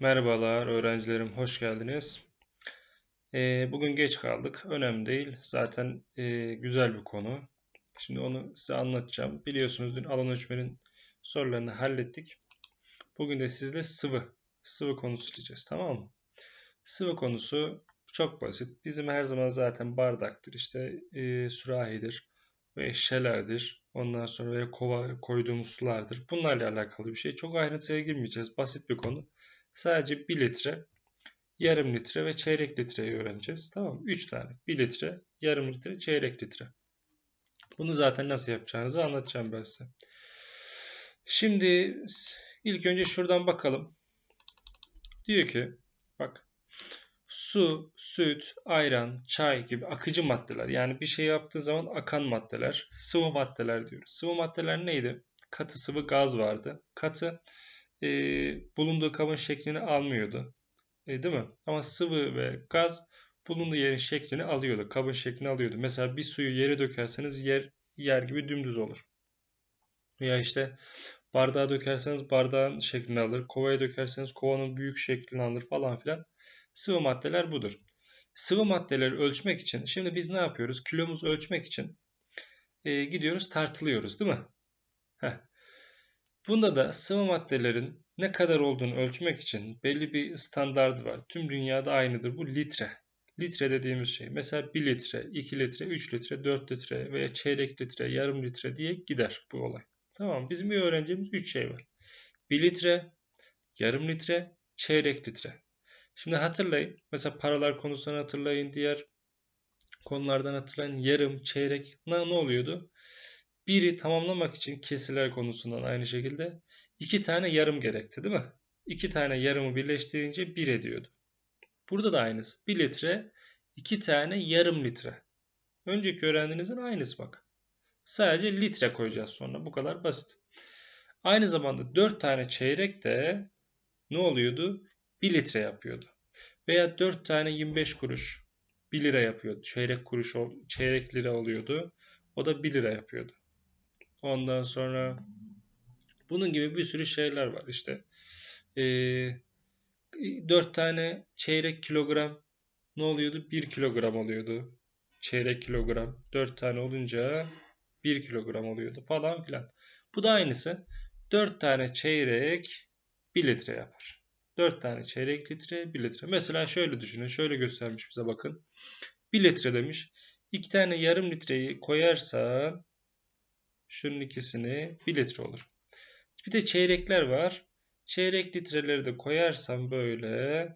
Merhabalar öğrencilerim, hoş geldiniz. Ee, bugün geç kaldık, önemli değil. Zaten e, güzel bir konu. Şimdi onu size anlatacağım. Biliyorsunuz dün alan ölçmenin sorularını hallettik. Bugün de sizle sıvı, sıvı konusu işleyeceğiz, tamam mı? Sıvı konusu çok basit. Bizim her zaman zaten bardaktır, işte e, sürahidir ve şişelerdir. Ondan sonra kova koyduğumuz sulardır. Bunlarla alakalı bir şey. Çok ayrıntıya girmeyeceğiz. Basit bir konu. Sadece 1 litre, yarım litre ve çeyrek litreyi öğreneceğiz. Tamam mı? 3 tane. 1 litre, yarım litre, çeyrek litre. Bunu zaten nasıl yapacağınızı anlatacağım ben size. Şimdi ilk önce şuradan bakalım. Diyor ki bak su, süt, ayran, çay gibi akıcı maddeler. Yani bir şey yaptığı zaman akan maddeler. Sıvı maddeler diyoruz. Sıvı maddeler neydi? Katı sıvı gaz vardı. Katı e, bulunduğu kabın şeklini almıyordu. E, değil mi? Ama sıvı ve gaz bulunduğu yerin şeklini alıyordu. Kabın şeklini alıyordu. Mesela bir suyu yere dökerseniz yer yer gibi dümdüz olur. Veya işte bardağa dökerseniz bardağın şeklini alır. Kovaya dökerseniz kovanın büyük şeklini alır falan filan. Sıvı maddeler budur. Sıvı maddeleri ölçmek için şimdi biz ne yapıyoruz? Kilomuzu ölçmek için e, gidiyoruz tartılıyoruz değil mi? Heh. Bunda da sıvı maddelerin ne kadar olduğunu ölçmek için belli bir standardı var. Tüm dünyada aynıdır. Bu litre. Litre dediğimiz şey. Mesela 1 litre, 2 litre, 3 litre, 4 litre veya çeyrek litre, yarım litre diye gider bu olay. Tamam Bizim iyi öğreneceğimiz 3 şey var. 1 litre, yarım litre, çeyrek litre. Şimdi hatırlayın. Mesela paralar konusunu hatırlayın. Diğer konulardan hatırlayın. Yarım, çeyrek. Ne, ne oluyordu? Biri tamamlamak için kesiler konusundan aynı şekilde iki tane yarım gerekti değil mi? İki tane yarımı birleştirince bir ediyordu. Burada da aynısı. Bir litre iki tane yarım litre. Önceki öğrendiğinizin aynısı bak. Sadece litre koyacağız sonra. Bu kadar basit. Aynı zamanda 4 tane çeyrek de ne oluyordu? 1 litre yapıyordu. Veya 4 tane 25 kuruş 1 lira yapıyordu. Çeyrek kuruş çeyrek lira oluyordu. O da 1 lira yapıyordu. Ondan sonra bunun gibi bir sürü şeyler var işte. Ee, 4 tane çeyrek kilogram ne oluyordu? 1 kilogram oluyordu. Çeyrek kilogram. 4 tane olunca 1 kilogram oluyordu falan filan. Bu da aynısı. 4 tane çeyrek 1 litre yapar. 4 tane çeyrek litre 1 litre. Mesela şöyle düşünün. Şöyle göstermiş bize bakın. 1 litre demiş. 2 tane yarım litreyi koyarsan Şunun ikisini 1 litre olur. Bir de çeyrekler var. Çeyrek litreleri de koyarsam böyle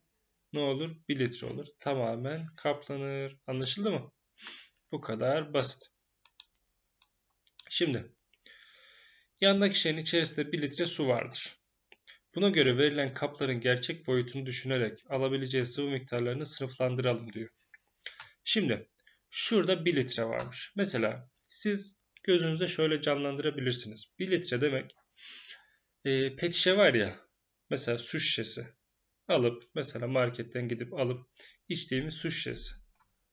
ne olur? 1 litre olur. Tamamen kaplanır. Anlaşıldı mı? Bu kadar basit. Şimdi yandaki şeyin içerisinde 1 litre su vardır. Buna göre verilen kapların gerçek boyutunu düşünerek alabileceği sıvı miktarlarını sınıflandıralım diyor. Şimdi şurada 1 litre varmış. Mesela siz gözünüzde şöyle canlandırabilirsiniz. 1 litre demek e, pet şişe var ya mesela su şişesi alıp mesela marketten gidip alıp içtiğimiz su şişesi.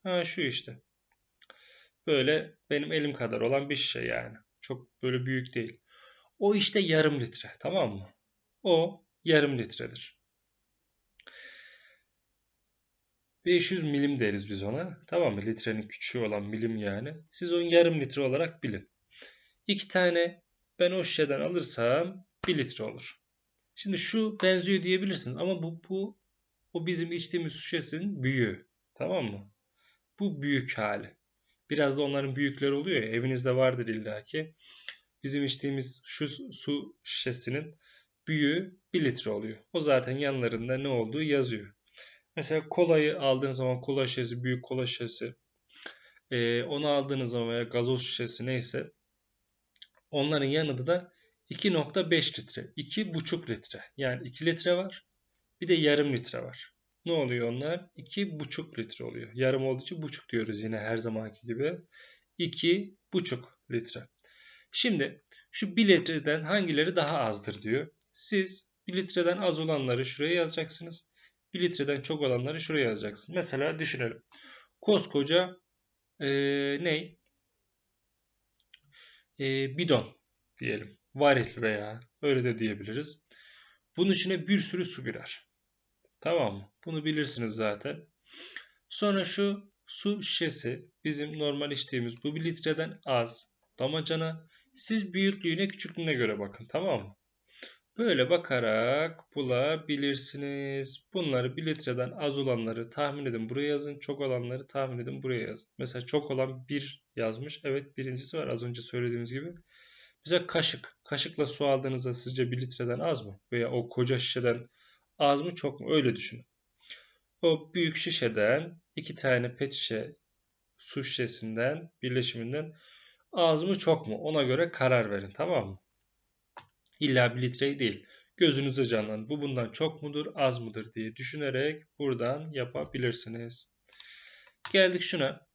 Ha şu işte. Böyle benim elim kadar olan bir şişe yani. Çok böyle büyük değil. O işte yarım litre tamam mı? O yarım litredir. 500 milim deriz biz ona. Tamam mı? Litrenin küçüğü olan milim yani. Siz onu yarım litre olarak bilin. İki tane ben o şişeden alırsam 1 litre olur. Şimdi şu benziyor diyebilirsiniz ama bu, bu o bizim içtiğimiz su şişesinin büyüğü. Tamam mı? Bu büyük hali. Biraz da onların büyükleri oluyor ya evinizde vardır illaki. Bizim içtiğimiz şu su şişesinin büyüğü 1 litre oluyor. O zaten yanlarında ne olduğu yazıyor. Mesela kolayı aldığınız zaman kola şişesi, büyük kola şişesi. Ee, onu aldığınız zaman veya gazoz şişesi neyse. Onların yanında da 2.5 litre, 2.5 litre. Yani 2 litre var. Bir de yarım litre var. Ne oluyor onlar? 2.5 litre oluyor. Yarım olduğu için buçuk diyoruz yine her zamanki gibi. 2.5 litre. Şimdi şu 1 litreden hangileri daha azdır diyor. Siz 1 litreden az olanları şuraya yazacaksınız. 1 litreden çok olanları şuraya yazacaksın. Mesela düşünelim. Koskoca e, ne? E, bidon diyelim. Varil veya öyle de diyebiliriz. Bunun içine bir sürü su girer. Tamam mı? Bunu bilirsiniz zaten. Sonra şu su şişesi bizim normal içtiğimiz bu bir litreden az. Damacana siz büyüklüğüne küçüklüğüne göre bakın tamam mı? Böyle bakarak bulabilirsiniz. Bunları 1 litreden az olanları tahmin edin buraya yazın. Çok olanları tahmin edin buraya yazın. Mesela çok olan 1 yazmış. Evet birincisi var az önce söylediğimiz gibi. Bize kaşık. Kaşıkla su aldığınızda sizce 1 litreden az mı? Veya o koca şişeden az mı çok mu? Öyle düşünün. O büyük şişeden iki tane pet şişe su şişesinden birleşiminden az mı çok mu? Ona göre karar verin tamam mı? İlla bir litre değil. Gözünüzde canlanın. Bu bundan çok mudur, az mıdır diye düşünerek buradan yapabilirsiniz. Geldik şuna.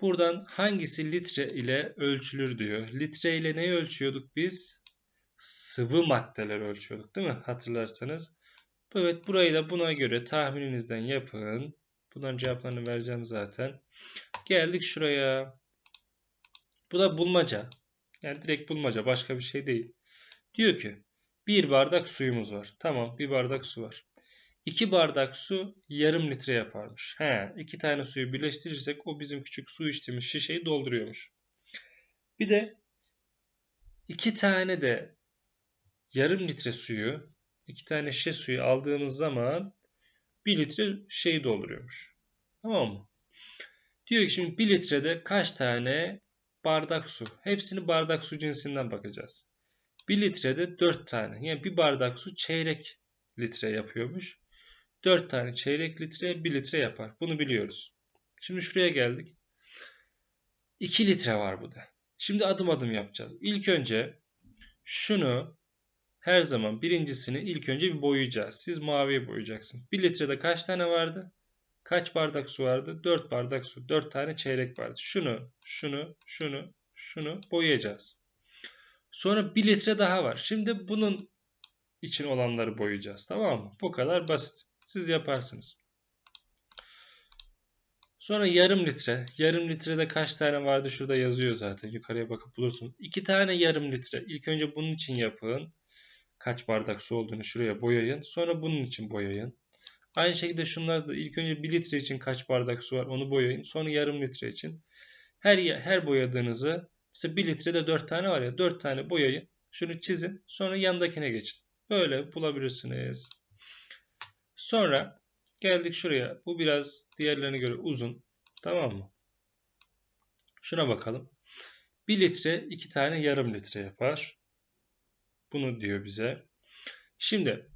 Buradan hangisi litre ile ölçülür diyor. Litre ile neyi ölçüyorduk biz? Sıvı maddeler ölçüyorduk değil mi? Hatırlarsanız. Evet burayı da buna göre tahmininizden yapın. Bunların cevaplarını vereceğim zaten. Geldik şuraya. Bu da bulmaca. Yani direkt bulmaca başka bir şey değil. Diyor ki bir bardak suyumuz var. Tamam bir bardak su var. 2 bardak su yarım litre yaparmış. He, iki tane suyu birleştirirsek o bizim küçük su içtiğimiz şişeyi dolduruyormuş. Bir de iki tane de yarım litre suyu, iki tane şişe suyu aldığımız zaman bir litre şeyi dolduruyormuş. Tamam mı? Diyor ki şimdi bir litrede kaç tane bardak su? Hepsini bardak su cinsinden bakacağız. 1 litrede 4 tane. Yani bir bardak su çeyrek litre yapıyormuş. 4 tane çeyrek litre 1 litre yapar. Bunu biliyoruz. Şimdi şuraya geldik. 2 litre var bu da. Şimdi adım adım yapacağız. İlk önce şunu her zaman birincisini ilk önce bir boyayacağız. Siz maviye boyayacaksın. 1 litrede kaç tane vardı? Kaç bardak su vardı? 4 bardak su. 4 tane çeyrek vardı. Şunu, şunu, şunu, şunu boyayacağız. Sonra 1 litre daha var. Şimdi bunun için olanları boyayacağız. Tamam mı? Bu kadar basit. Siz yaparsınız. Sonra yarım litre. Yarım litrede kaç tane vardı? Şurada yazıyor zaten. Yukarıya bakıp bulursunuz. 2 tane yarım litre. İlk önce bunun için yapın. Kaç bardak su olduğunu şuraya boyayın. Sonra bunun için boyayın. Aynı şekilde şunlar da ilk önce 1 litre için kaç bardak su var onu boyayın. Sonra yarım litre için. Her her boyadığınızı Mesela 1 litrede 4 tane var ya 4 tane boyayın. Şunu çizin. Sonra yandakine geçin. Böyle bulabilirsiniz. Sonra geldik şuraya. Bu biraz diğerlerine göre uzun. Tamam mı? Şuna bakalım. 1 litre 2 tane yarım litre yapar. Bunu diyor bize. Şimdi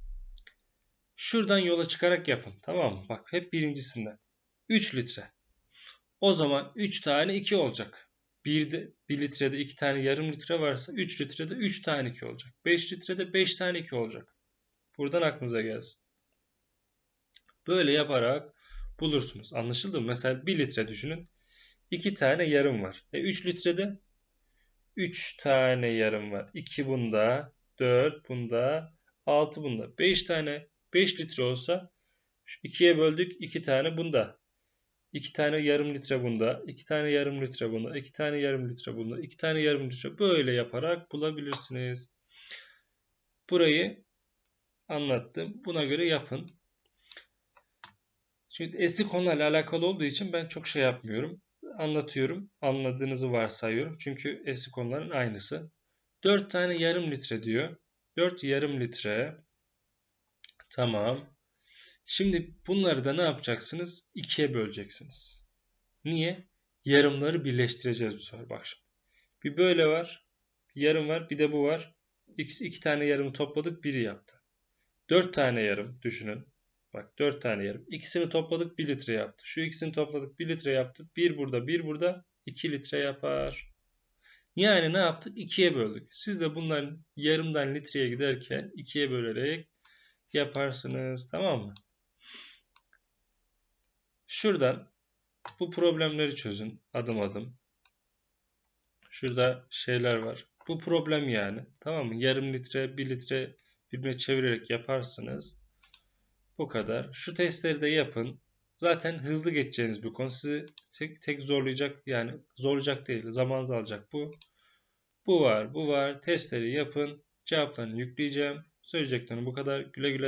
şuradan yola çıkarak yapın. Tamam mı? Bak hep birincisinden. 3 litre. O zaman 3 tane 2 olacak. 1, de, 1 litrede 2 tane yarım litre varsa 3 litrede 3 tane 2 olacak. 5 litrede 5 tane 2 olacak. Buradan aklınıza gelsin. Böyle yaparak bulursunuz. Anlaşıldı mı? Mesela 1 litre düşünün. 2 tane yarım var. E 3 litrede 3 tane yarım var. 2 bunda, 4 bunda, 6 bunda. 5 tane 5 litre olsa 2'ye böldük 2 tane bunda. 2 tane yarım litre bunda, 2 tane yarım litre bunda, 2 tane yarım litre bunda, 2 tane yarım litre böyle yaparak bulabilirsiniz. Burayı anlattım. Buna göre yapın. Şimdi eski konularla alakalı olduğu için ben çok şey yapmıyorum. Anlatıyorum. Anladığınızı varsayıyorum. Çünkü eski konuların aynısı. 4 tane yarım litre diyor. 4 yarım litre. Tamam. Şimdi bunları da ne yapacaksınız? İkiye böleceksiniz. Niye? Yarımları birleştireceğiz bu sefer. Bak şimdi. Bir böyle var. Bir yarım var. Bir de bu var. X iki tane yarımı topladık. Biri yaptı. Dört tane yarım düşünün. Bak dört tane yarım. İkisini topladık. Bir litre yaptı. Şu ikisini topladık. Bir litre yaptı. Bir burada. Bir burada. iki litre yapar. Yani ne yaptık? İkiye böldük. Siz de bunların yarımdan litreye giderken ikiye bölerek yaparsınız. Tamam mı? Şuradan bu problemleri çözün adım adım. Şurada şeyler var. Bu problem yani. Tamam mı? Yarım litre, bir litre birbirine çevirerek yaparsınız. Bu kadar. Şu testleri de yapın. Zaten hızlı geçeceğiniz bir konu. Sizi tek tek zorlayacak yani zorlayacak değil. Zamanınızı alacak bu. Bu var, bu var. Testleri yapın. Cevaplarını yükleyeceğim. Söyleyeceklerim bu kadar. Güle güle.